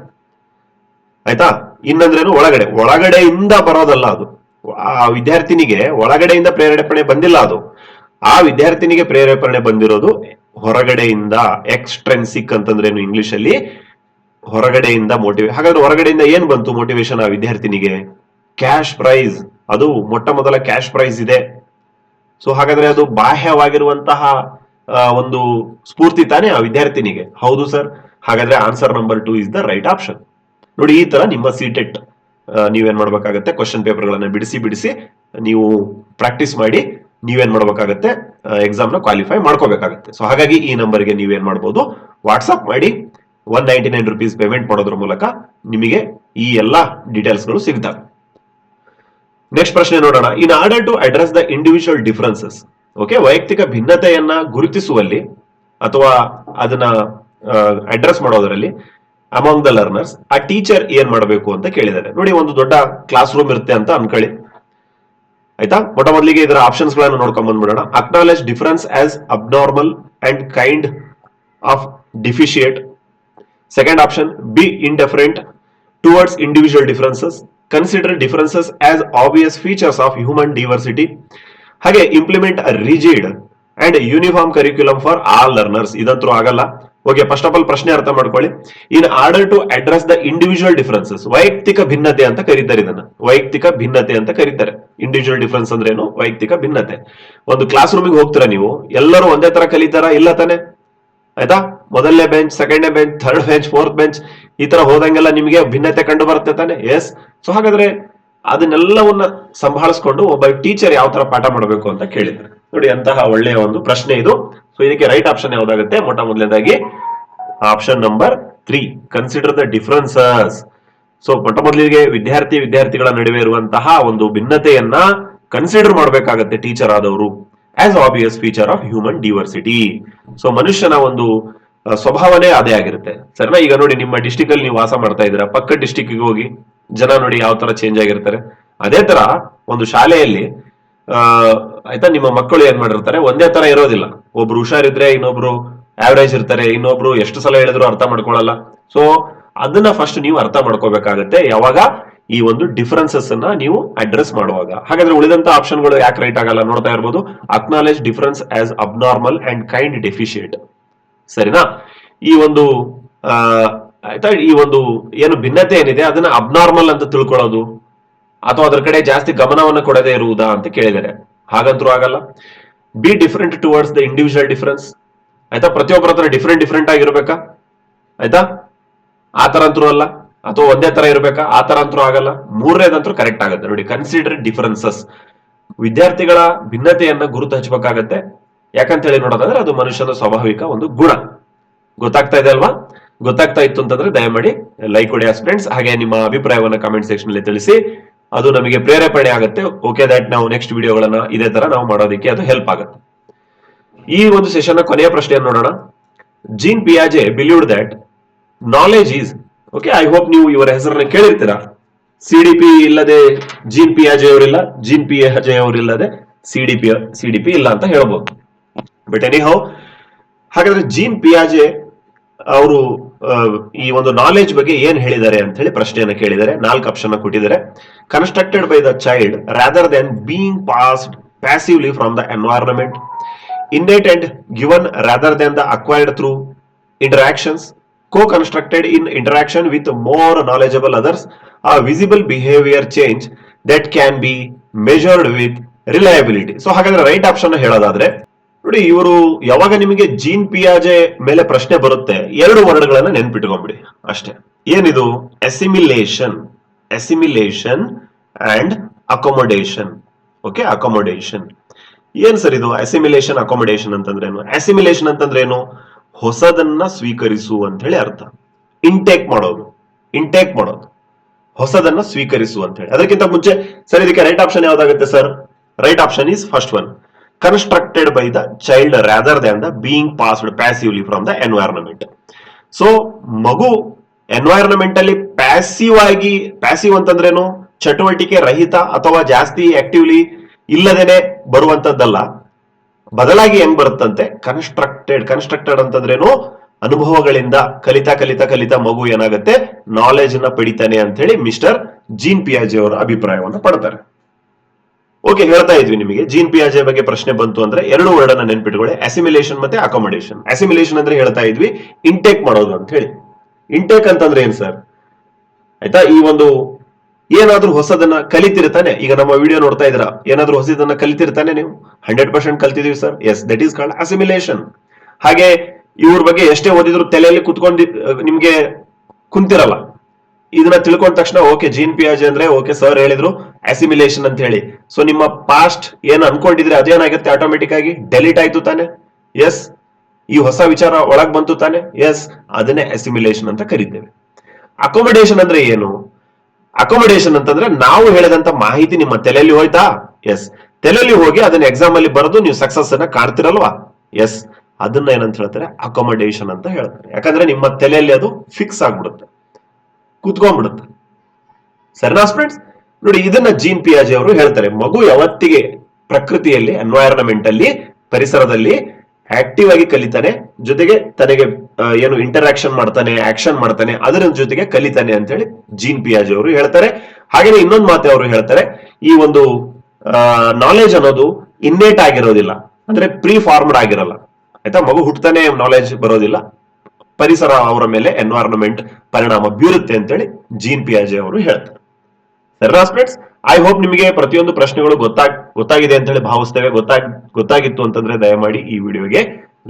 ಆಯ್ತಾ? ಇನ್ ಅಂದ್ರೇನು ಒಳಗಡೆ. ಒಳಗಡೆಯಿಂದ ಬರೋದಲ್ಲ ಅದು. ಆ ವಿದ್ಯಾರ್ಥಿನಿಗೆ ಒಳಗಡೆಯಿಂದ ಪ್ರೇರೇಪಣೆ ಬಂದಿಲ್ಲ ಅದು. ಆ ವಿದ್ಯಾರ್ಥಿನಿಗೆ ಪ್ರೇರೇಪಣೆ ಬಂದಿರೋದು ಹೊರಗಡೆಯಿಂದ ಎಕ್ಸ್ಟ್ರೆನ್ಸಿಕ್ ಅಂತಂದ್ರೇನು ಇಂಗ್ಲಿಷ್ ಅಲ್ಲಿ ಹೊರಗಡೆಯಿಂದ ಮೋಟಿವೇ ಹಾಗಾದ್ರೆ ಹೊರಗಡೆಯಿಂದ ಏನ್ ಬಂತು ಮೋಟಿವೇಶನ್ ಆ ವಿದ್ಯಾರ್ಥಿನಿಗೆ? ಕ್ಯಾಶ್ ಪ್ರೈಸ್ ಅದು ಮೊಟ್ಟ ಮೊದಲ ಕ್ಯಾಶ್ ಪ್ರೈಸ್ ಇದೆ. ಸೊ ಹಾಗಾದ್ರೆ ಅದು ಬಾಹ್ಯವಾಗಿರುವಂತಹ ಒಂದು ಸ್ಫೂರ್ತಿ ತಾನೇ ಆ ವಿದ್ಯಾರ್ಥಿನಿಗೆ. ಹೌದು ಸರ್. ಹಾಗಾದ್ರೆ answer number two is the right option ನೋಡಿ, ಈ ತರ ನಿಮ್ಮ ಸಿಟೆಟ್ ನೀವೇನ್ ಮಾಡ್ಬೇಕಾಗತ್ತೆ? ಕ್ವಶನ್ ಪೇಪರ್ ಗಳನ್ನ ಬಿಡಿಸಿ ಬಿಡಿಸಿ, ನೀವು ಪ್ರಾಕ್ಟೀಸ್ ಮಾಡಿ, ನೀವೇನ್ ಮಾಡ್ಬೇಕಾಗತ್ತೆ? ಎಕ್ಸಾಮ್ನ ಕ್ವಾಲಿಫೈ ಮಾಡ್ಕೋಬೇಕಾಗತ್ತೆ. ಸೊ ಹಾಗಾಗಿ ಈ ನಂಬರ್ಗೆ ನೀವೇನ್ ಮಾಡ್ಬೋದು? ವಾಟ್ಸ್ಆಪ್ ಮಾಡಿ one ninety nine rupees payment ಮಾಡೋದ್ರ ಮೂಲಕ ನಿಮಗೆ ಈ ಎಲ್ಲಾ ಡೀಟೇಲ್ಸ್ಗಳು ಸಿಗ್ತವೆ. ನೆಕ್ಸ್ಟ್ ಪ್ರಶ್ನೆ ನೋಡೋಣ. In order to address the individual differences okay ವೈಯಕ್ತಿಕ ಭಿನ್ನತೆಯನ್ನ ಗುರುತಿಸುವಲ್ಲಿ ಅಥವಾ ಅದನ್ನ ಅಡ್ರೆಸ್ ಮಾಡೋದರಲ್ಲಿ ಅಮಾಂಗ್ ದ ಲರ್ನರ್ಸ್ ಆ ಟೀಚರ್ ಏನ್ ಮಾಡಬೇಕು ಅಂತ ಕೇಳಿದ್ದಾರೆ. ನೋಡಿ, ಒಂದು ದೊಡ್ಡ ಕ್ಲಾಸ್ ರೂಮ್ ಇರುತ್ತೆ ಅಂತ ಅನ್ಕೊಳ್ಳಿ. ಆಯ್ತಾ? ಮೊಟ್ಟ ಮೊದಲಿಗೆ ಇದರ ಆಪ್ಷನ್ಸ್ಗಳನ್ನು ನೋಡ್ಕೊಂಡ್ ಬಂದ್ಬಿಡೋಣ. Acknowledge difference as abnormal and kind of deficient second option B indifferent towards individual differences consider differences as obvious features of human diversity. ಹಾಗೆ implement rigid and uniform curriculum for all learners ಇದಂತೂ ಆಗಲ್ಲ. ಓಕೆ ಫಸ್ಟ್ ಆಫ್ ಆಲ್ ಪ್ರಶ್ನೆ ಅರ್ಥ ಮಾಡ್ಕೊಳ್ಳಿ. In order to address the individual differences ವೈಯಕ್ತಿಕ ಭಿನ್ನತೆ ಅಂತ ಕರೀತಾರೆ ಇದನ್ನ. ವೈಯಕ್ತಿಕ ಭಿನ್ನತೆ ಅಂತ ಕರೀತಾರೆ. ಇಂಡಿವಿಜುವಲ್ ಡಿಫರೆನ್ಸ್ ಅಂದ್ರೆ ಏನು ವೈಯಕ್ತಿಕ ಭಿನ್ನತೆ. ಒಂದು ಕ್ಲಾಸ್ ರೂಮಿಗೆ ಹೋಗ್ತೀರಾ ನೀವು? ಎಲ್ಲರೂ ಒಂದೇ ತರ ಕಲಿತಾರ? ಇಲ್ಲ ತಾನೆ? ಆಯ್ತಾ? ಮೊದಲನೇ bench ಸೆಕೆಂಡ್ನೇ bench third bench fourth bench ಈ ತರ ಹೋದಂಗೆಲ್ಲ ನಿಮಗೆ ಭಿನ್ನತೆ ಕಂಡು ಬರುತ್ತೆ ತಾನೆ? ಎಸ್ ಸೊ ಹಾಗಾದ್ರೆ ಅದನ್ನೆಲ್ಲವನ್ನ ಸಂಭಾಳಿಸ್ಕೊಂಡು ಒಬ್ಬ ಟೀಚರ್ ಯಾವ ತರ ಪಾಠ ಮಾಡಬೇಕು ಅಂತ ಕೇಳಿದ್ರು ನೋಡಿ, ಅಂತಹ ಒಳ್ಳೆಯ ಒಂದು ಪ್ರಶ್ನೆ ಇದು. ಸೊ ಇದಕ್ಕೆ ರೈಟ್ ಆಪ್ಷನ್ ಯಾವ್ದಾಗುತ್ತೆ? ಮೊಟ್ಟ ಮೊದಲನೇದಾಗಿ option number three consider the differences so ಮೊಟ್ಟ ಮೊದಲಿಗೆ ವಿದ್ಯಾರ್ಥಿ ವಿದ್ಯಾರ್ಥಿಗಳ ನಡುವೆ ಇರುವಂತಹ ಒಂದು ಭಿನ್ನತೆಯನ್ನ ಕನ್ಸಿಡರ್ ಮಾಡಬೇಕಾಗತ್ತೆ ಟೀಚರ್ ಆದವರು. As obvious feature of human diversity so ಮನುಷ್ಯನ ಒಂದು ಸ್ವಭಾವನೇ ಅದೇ ಆಗಿರುತ್ತೆ. ಸರಿನಾ? ಈಗ ನೋಡಿ, ನಿಮ್ಮ ಡಿಸ್ಟಿಕ್ ಅಲ್ಲಿ ನೀವು ವಾಸ ಮಾಡ್ತಾ ಇದ್ದೀರಾ. ಪಕ್ಕ ಡಿಸ್ಟಿಕ್ ಹೋಗಿ. ಜನ ನೋಡಿ ಯಾವ ತರ ಚೇಂಜ್ ಆಗಿರ್ತಾರೆ. ಅದೇ ತರ ಒಂದು ಶಾಲೆಯಲ್ಲಿ ಆಯ್ತಾ, ನಿಮ್ಮ ಮಕ್ಕಳು ಏನ್ ಮಾಡಿರ್ತಾರೆ, ಒಂದೇ ತರ ಇರೋದಿಲ್ಲ. ಒಬ್ರು ಹುಷಾರಿದ್ರೆ ಇನ್ನೊಬ್ರು ಆವರೇಜ್ ಇರ್ತಾರೆ, ಇನ್ನೊಬ್ರು ಎಷ್ಟು ಸಲ ಹೇಳಿದ್ರು ಅರ್ಥ ಮಾಡ್ಕೊಳ್ಳಲ್ಲ ಸೊ ಅದನ್ನ ಫಸ್ಟ್ ನೀವು ಅರ್ಥ ಮಾಡ್ಕೋಬೇಕಾಗತ್ತೆ. ಯಾವಾಗ? ಈ ಒಂದು ಡಿಫರೆನ್ಸಸ್ ಅನ್ನ ನೀವು ಅಡ್ರೆಸ್ ಮಾಡುವಾಗ. ಹಾಗಾದ್ರೆ ಉಳಿದಂತ ಆಪ್ಷನ್ಗಳು ಯಾಕೆ ರೈಟ್ ಆಗಲ್ಲ ನೋಡ್ತಾ ಇರ್ಬೋದು. Acknowledge difference as abnormal and kind deficient ಸರಿನಾ? ಈ ಒಂದು ಆಯ್ತಾ? ಈ ಒಂದು ಏನು ಭಿನ್ನತೆ ಏನಿದೆ? ಅದನ್ನ ಅಬ್ನಾರ್ಮಲ್ ಅಂತ ತಿಳ್ಕೊಳ್ಳೋದು ಅಥವಾ ಅದರ ಕಡೆ ಜಾಸ್ತಿ ಗಮನವನ್ನ ಕೊಡದೇ ಇರುವುದಾ ಅಂತ ಕೇಳಿದ್ದಾರೆ. ಹಾಗಂತರೂ ಆಗಲ್ಲ. Be different towards the individual difference ಆಯ್ತಾ? ಪ್ರತಿಯೊಬ್ಬರ ಹತ್ರ ಡಿಫರೆಂಟ್ ಡಿಫರೆಂಟ್ ಆಗಿರ್ಬೇಕಾ ಆಯ್ತಾ? ಆ ತರ ಅಂತೂ ಅಲ್ಲ. ಅಥವಾ ಒಂದೇ ತರ ಇರ್ಬೇಕಾ? ಆ ತರ ಅಂತೂ ಆಗಲ್ಲ. ಮೂರನೇದಂತರೂ ಕರೆಕ್ಟ್ ಆಗುತ್ತೆ. ನೋಡಿ ಕನ್ಸಿಡರ್ ಡಿಫರೆನ್ಸಸ್ ವಿದ್ಯಾರ್ಥಿಗಳ ಭಿನ್ನತೆಯನ್ನ ಗುರುತು ಹಚ್ಚಬೇಕಾಗತ್ತೆ ಯಾಕಂತ ಹೇಳಿ ನೋಡೋದಂದ್ರೆ ಅದು ಮನುಷ್ಯನ ಸ್ವಾಭಾವಿಕ ಒಂದು ಗುಣ. ಗೊತ್ತಾಗ್ತಾ ಇದೆ ಅಲ್ವಾ? ಗೊತ್ತಾಗ್ತಾ ಇತ್ತು ಅಂತಂದ್ರೆ ದಯಮಾಡಿ ಲೈಕ್ ಕೊಡಿ ಫ್ರೆಂಡ್ಸ್ ಹಾಗೆ ನಿಮ್ಮ ಅಭಿಪ್ರಾಯವನ್ನು ಕಾಮೆಂಟ್ ಸೆಕ್ಷನ್ ಅಲ್ಲಿ ತಿಳಿಸಿ. ಅದು ನಮಗೆ ಪ್ರೇರೇಪಣೆ ಆಗುತ್ತೆ. ಓಕೆ ದಟ್ ನಾವು ನೆಕ್ಸ್ಟ್ ವಿಡಿಯೋಗಳನ್ನ ಇದೇ ತರ ನಾವು ಮಾಡೋದಕ್ಕೆ ಅದು ಹೆಲ್ಪ್ ಆಗುತ್ತೆ. ಈ ಒಂದು ಸೆಷನ್ ಕೊನೆಯ ಪ್ರಶ್ನೆಯನ್ನು ನೋಡೋಣ. Jean ಪಿಯಾಜೆ believe that knowledge is okay I hope ನೀವು ಇವರ ಹೆಸರನ್ನ ಕೇಳಿರ್ತೀರಾ. ಸಿ ಡಿ ಪಿ ಇಲ್ಲದೆ ಜೀನ್ ಅವರಿಲ್ಲ. ಜೀನ್ ಪಿಯಾಜೆ ಅವರಿಲ್ಲದೆ C D P C D P ಇಲ್ಲ ಅಂತ ಹೇಳ್ಬೋದು. ಬಟ್ ಎನಿ ಹೌ ಹಾಗಾದ್ರೆ ಜೀನ್ ಪಿಯಾಜೆ ಅವರು ಈ ಒಂದು ನಾಲೆಜ್ ಬಗ್ಗೆ ಏನ್ ಹೇಳಿದ್ದಾರೆ ಅಂತ ಹೇಳಿ ಪ್ರಶ್ನೆಯನ್ನ ಕೇಳಿದ್ದಾರೆ. ನಾಲ್ಕು ಆಪ್ಷನ್ ಕೊಟ್ಟಿದ್ದಾರೆ. Constructed by the child rather than being passed passively from the environment innate and given rather than the acquired through interactions co-constructed in interaction with more knowledgeable others, a visible behavior change that can be measured with reliability. So ಹಾಗಾದ್ರೆ ರೈಟ್ ಆಪ್ಷನ್ ಹೇಳೋದಾದ್ರೆ ನೋಡಿ, ಇವರು ಯಾವಾಗ ನಿಮಗೆ ಜೀನ್ ಪಿಯಾಜೆ ಮೇಲೆ ಪ್ರಶ್ನೆ ಬರುತ್ತೆ, ಎರಡು ವರ್ಣಗಳನ್ನ ನೆನ್ಪಿಟ್ಕೊಂಡ್ಬಿಡಿ ಅಷ್ಟೇ. ಏನಿದು? Assimilation assimilation and accommodation okay accommodation ಏನ್ ಸರ್ ಇದು? ಅಸಿಮಿಲೇಷನ್ ಅಕೊಮೊಡೇಷನ್ ಅಂತಂದ್ರೆ ಏನು? ಅಸಿಮಿಲೇಷನ್ ಅಂತಂದ್ರೆ ಏನು? ಹೊಸದನ್ನ ಸ್ವೀಕರಿಸು ಅಂತ ಹೇಳಿ ಅರ್ಥ. ಇಂಟೇಕ್ ಮಾಡೋದು. ಇಂಟೇಕ್ ಮಾಡೋದು. ಹೊಸದನ್ನ ಸ್ವೀಕರಿಸು ಅಂತ ಹೇಳಿ ಅದಕ್ಕಿಂತ ಮುಂಚೆ, ಸರ್, ಇದಕ್ಕೆ right option ಯಾವ್ದಾಗುತ್ತೆ, sir? Right option is first one constructed by the child rather than the being passed passively from the environment. So ಮಗು ಎನ್ವೈರನ್ಮೆಂಟ್ ಅಲ್ಲಿ ಪ್ಯಾಸಿವ್ ಆಗಿ ಪ್ಯಾಸಿವ್ ಅಂತಂದ್ರೇನು? ಚಟುವಟಿಕೆ ರಹಿತ ಅಥವಾ ಜಾಸ್ತಿ ಆಕ್ಟಿವ್ಲಿ ಇಲ್ಲದೇನೆ ಬರುವಂತದ್ದಲ್ಲ. ಬದಲಾಗಿ ಹೆಂಗ್ ಬರುತ್ತಂತೆ? ಕನ್ಸ್ಟ್ರಕ್ಟೆಡ್ ಕನ್ಸ್ಟ್ರಕ್ಟೆಡ್ ಅಂತಂದ್ರೇನು? ಅನುಭವಗಳಿಂದ ಕಲಿತಾ ಕಲಿತಾ ಕಲಿತಾ ಮಗು ಏನಾಗುತ್ತೆ? ನಾಲೆಜ್ನ ಪಡಿತಾನೆ ಅಂತ ಹೇಳಿ ಮಿಸ್ಟರ್ ಜೀನ್ ಪಿಯಾಜಿ ಅವರ ಅಭಿಪ್ರಾಯವನ್ನು ಪಡ್ತಾರೆ. ಓಕೆ ಹೇಳ್ತಾ ಇದ್ವಿ ನಿಮಗೆ. ಜೀನ್ ಪಿಯಾಜೆ ಬಗ್ಗೆ ಪ್ರಶ್ನೆ ಬಂತು ಅಂದ್ರೆ ಎರಡು ವರ್ಡ್ ಅನ್ನ ನೆನ್ಪಿಟ್ಕೊಳ್ಳಿ. ಅಸಿಮಿಲೇಷನ್ ಮತ್ತೆ ಅಕಾಮಡೇಷನ್ ಅಸಿಮಿಲೇಷನ್ ಅಂದ್ರೆ ಹೇಳ್ತಾ ಇದ್ವಿ ಇಂಟೇಕ್ ಮಾಡೋದು ಅಂತ ಹೇಳಿ. ಇಂಟೇಕ್ ಅಂತಂದ್ರೆ ಏನ್ ಸರ್ ಆಯ್ತಾ? ಈ ಒಂದು ಏನಾದ್ರೂ ಹೊಸದನ್ನ ಕಲಿತಿರ್ತಾನೆ ಈಗ ನಮ್ಮ ವಿಡಿಯೋ ನೋಡ್ತಾ ಇದ್ರ ಏನಾದ್ರೂ ಹೊಸದನ್ನ ಕಲಿತಿರ್ತಾನೆ ನೀವು? Hundred percent ಕಲ್ತಿದೀವಿ sir yes that is called assimilation ಹಾಗೆ ಇವ್ರ ಬಗ್ಗೆ ಎಷ್ಟೇ ಓದಿದ್ರು ತಲೆಯಲ್ಲಿ ಕುತ್ಕೊಂಡಿ ನಿಮ್ಗೆ ಕುಂತಿರಲ್ಲ. ಇದನ್ನ ತಿಳ್ಕೊಂಡ ತಕ್ಷಣ ಓಕೆ ಜೀನ್ ಪಿಯಾಜೆ ಅಂದ್ರೆ ಓಕೆ ಸರ್ ಹೇಳಿದ್ರು. ಅಸಿಮಿಲೇಷನ್ ಅಂತ ಹೇಳಿ ಸೊ ನಿಮ್ಮ ಪಾಸ್ಟ್ ಏನ್ ಅನ್ಕೊಂಡಿದ್ರೆ ಅದೇನಾಗುತ್ತೆ ಆಟೋಮೆಟಿಕ್ ಆಗಿ? ಡೆಲಿಟ್ ಆಯ್ತು ತಾನೆ? ಎಸ್ ಈ ಹೊಸ ವಿಚಾರ ಒಳಗ್ ಬಂತು ತಾನೆ? ಎಸ್ ಅದನ್ನೇ ಅಸಿಮಿಲೇಷನ್ ಅಂತ ಕರಿತೇವೆ. ಅಕೊಮಡೇಷನ್ ಅಂದ್ರೆ ಏನು? ಅಕೊಮಡೇಷನ್ ಅಂತಂದ್ರೆ ನಾವು ಹೇಳಿದಂತ ಮಾಹಿತಿ ನಿಮ್ಮ ತಲೆಯಲ್ಲಿ ಹೋಯ್ತಾ? ಎಸ್ ತಲೆಯಲ್ಲಿ ಹೋಗಿ ಅದನ್ನ ಎಕ್ಸಾಮ್ ಅಲ್ಲಿ ಬರೆದು ನೀವು ಸಕ್ಸಸ್ ಅನ್ನ ಕಾಣ್ತಿರಲ್ವಾ? ಎಸ್ ಅದನ್ನ ಏನಂತ ಹೇಳ್ತಾರೆ? ಅಕೊಮಡೇಷನ್ ಅಂತ ಹೇಳ್ತಾರೆ. ಯಾಕಂದ್ರೆ ನಿಮ್ಮ ತಲೆಯಲ್ಲಿ ಅದು ಫಿಕ್ಸ್ ಆಗ್ಬಿಡುತ್ತೆ. ಕೂತ್ಕೊಂಡ್ಬಿಡುತ್ತೆ. ಸರಿನಾ ಫ್ರೆಂಡ್ಸ್ ನೋಡಿ, ಇದನ್ನ ಜೀನ್ ಪಿಯಾಜೆ ಅವರು ಹೇಳ್ತಾರೆ. ಮಗು ಯಾವತ್ತಿಗೆ ಪ್ರಕೃತಿಯಲ್ಲಿ ಎನ್ವೈರನ್ಮೆಂಟ್ ಅಲ್ಲಿ, ಪರಿಸರದಲ್ಲಿ ಆಕ್ಟಿವ್ ಆಗಿ ಕಲಿತಾನೆ, ಜೊತೆಗೆ ತನಗೆ ಏನು ಇಂಟರಾಕ್ಷನ್ ಮಾಡ್ತಾನೆ ಆಕ್ಷನ್ ಮಾಡ್ತಾನೆ, ಅದರ ಜೊತೆಗೆ ಕಲಿತಾನೆ ಅಂತ ಹೇಳಿ ಜೀನ್ ಪಿಯಾಜೆ ಅವರು ಹೇಳ್ತಾರೆ. ಹಾಗೇನೆ ಇನ್ನೊಂದು ಮಾತೆ ಅವರು ಹೇಳ್ತಾರೆ. ಈ ಒಂದು ನಾಲೆಜ್ ಅನ್ನೋದು ಇನ್ನೇಟ್ ಆಗಿರೋದಿಲ್ಲ. ಅಂದ್ರೆ ಪ್ರೀ ಫಾರ್ಮ್ಡ್ ಆಗಿರಲ್ಲ. ಆಯ್ತಾ? ಮಗು ಹುಟ್ಟತಾನೆ ನಾಲೆಜ್ ಬರೋದಿಲ್ಲ. ಪರಿಸರ ಅವರ ಮೇಲೆ ಎನ್ವೈರನ್ಮೆಂಟ್ ಪರಿಣಾಮ ಬೀರುತ್ತೆ ಅಂತೇಳಿ ಜೀನ್ ಪಿಯಾಜೆ ಅವರು ಹೇಳ್ತಾರೆ. ಸರಿನಾ ಫ್ರೆಂಡ್ಸ್ ಐ ಹೋಪ್ ನಿಮಗೆ ಪ್ರತಿಯೊಂದು ಪ್ರಶ್ನೆಗಳು ಗೊತ್ತಾಗ್, ಗೊತ್ತಾಗಿದೆ ಅಂತ ಹೇಳಿ ಭಾವಿಸ್ತೇವೆ. ಗೊತ್ತಾಗ್, ಗೊತ್ತಾಗಿತ್ತು ಅಂತಂದ್ರೆ ದಯಮಾಡಿ ಈ ವಿಡಿಯೋಗೆ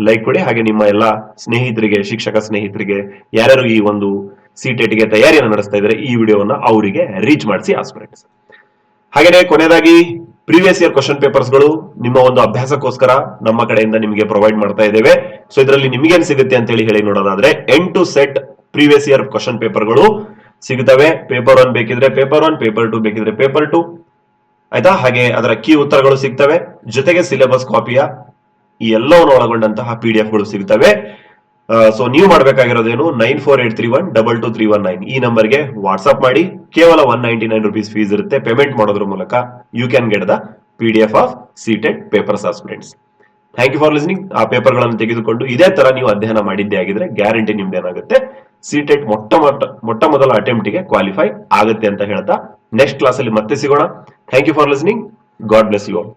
ಲೈಕ್ ಕೊಡಿ. ಹಾಗೆ ನಿಮ್ಮ ಎಲ್ಲ ಸ್ನೇಹಿತರಿಗೆ, ಶಿಕ್ಷಕ ಸ್ನೇಹಿತರಿಗೆ, ಯಾರ್ಯಾರು ಈ ಒಂದು ಸಿಟೆಟ್ಗೆ ತಯಾರಿಯನ್ನು ನಡೆಸ್ತಾ ಇದ್ದಾರೆ, ಈ ವಿಡಿಯೋವನ್ನ ಅವರಿಗೆ ರೀಚ್ ಮಾಡಿಸಿ ಆಸ್ಪಿರೆಂಟ್ಸ್ ಹಾಗೇನೆ ಕೊನೆಯದಾಗಿ ಪ್ರೀವಿಯಸ್ ಇಯರ್ ಕ್ವಶನ್ ಪೇಪರ್ಸ್ಗಳು ನಿಮ್ಮ ಒಂದು ಅಭ್ಯಾಸಕ್ಕೋಸ್ಕರ ನಮ್ಮ ಕಡೆಯಿಂದ ನಿಮಗೆ ಪ್ರೊವೈಡ್ ಮಾಡ್ತಾ ಇದ್ದೇವೆ. ಸೊ ಇದರಲ್ಲಿ ನಿಮಗೇನ್ ಸಿಗುತ್ತೆ ಅಂತ ಹೇಳಿ ಹೇಳಿ ನೋಡೋದಾದ್ರೆ, ಎಂಟು ಸೆಟ್ ಪ್ರೀವಿಯಸ್ ಇಯರ್ ಕ್ವಶನ್ ಪೇಪರ್ಗಳು ಸಿಗುತ್ತವೆ ಪೇಪರ್ ಒನ್ ಬೇಕಿದ್ರೆ ಪೇಪರ್ ಒನ್ ಪೇಪರ್ ಟು ಬೇಕಿದ್ರೆ ಪೇಪರ್ ಟು ಆಯ್ತಾ? ಹಾಗೆ ಅದರ ಕೀ ಉತ್ತರಗಳು ಸಿಗ್ತವೆ. ಜೊತೆಗೆ ಸಿಲೆಬಸ್ ಕಾಪಿಯ ಈ ಎಲ್ಲವನ್ನು ಒಳಗೊಂಡಂತಹ ಪಿ ಡಿ ಎಫ್ಗಳು ಸಿಗ್ತವೆ. ಸೊ ನೀವು ಮಾಡಬೇಕಾಗಿರೋದೇನು? Nine four eight three one double two three one nine ಈ ನಂಬರ್ಗೆ ವಾಟ್ಸ್ಆಪ್ ಮಾಡಿ. ಕೇವಲ one ninety nine rupees fees ಇರುತ್ತೆ. ಪೇಮೆಂಟ್ ಮಾಡೋದ್ರ ಮೂಲಕ you can get the P D F of seated papers aspirants thank you for listening ಆ ಪೇಪರ್ಗಳನ್ನು ತೆಗೆದುಕೊಂಡು ಇದೇ ತರ ನೀವು ಅಧ್ಯಯನ ಮಾಡಿದ್ದೇ ಆಗಿದ್ರೆ ಗ್ಯಾರಂಟಿ ನಿಮ್ದೇನಾಗುತ್ತೆ? ಸೀಟೆಟ್ ಮೊಟ್ಟ ಮೊಟ್ಟ ಮೊಟ್ಟ ಮೊದಲ ಕ್ವಾಲಿಫೈ ಆಗುತ್ತೆ ಅಂತ ಹೇಳ್ತಾ ನೆಕ್ಸ್ಟ್ ಕ್ಲಾಸಲ್ಲಿ ಮತ್ತೆ ಸಿಗೋಣ. Thank you for listening God bless you all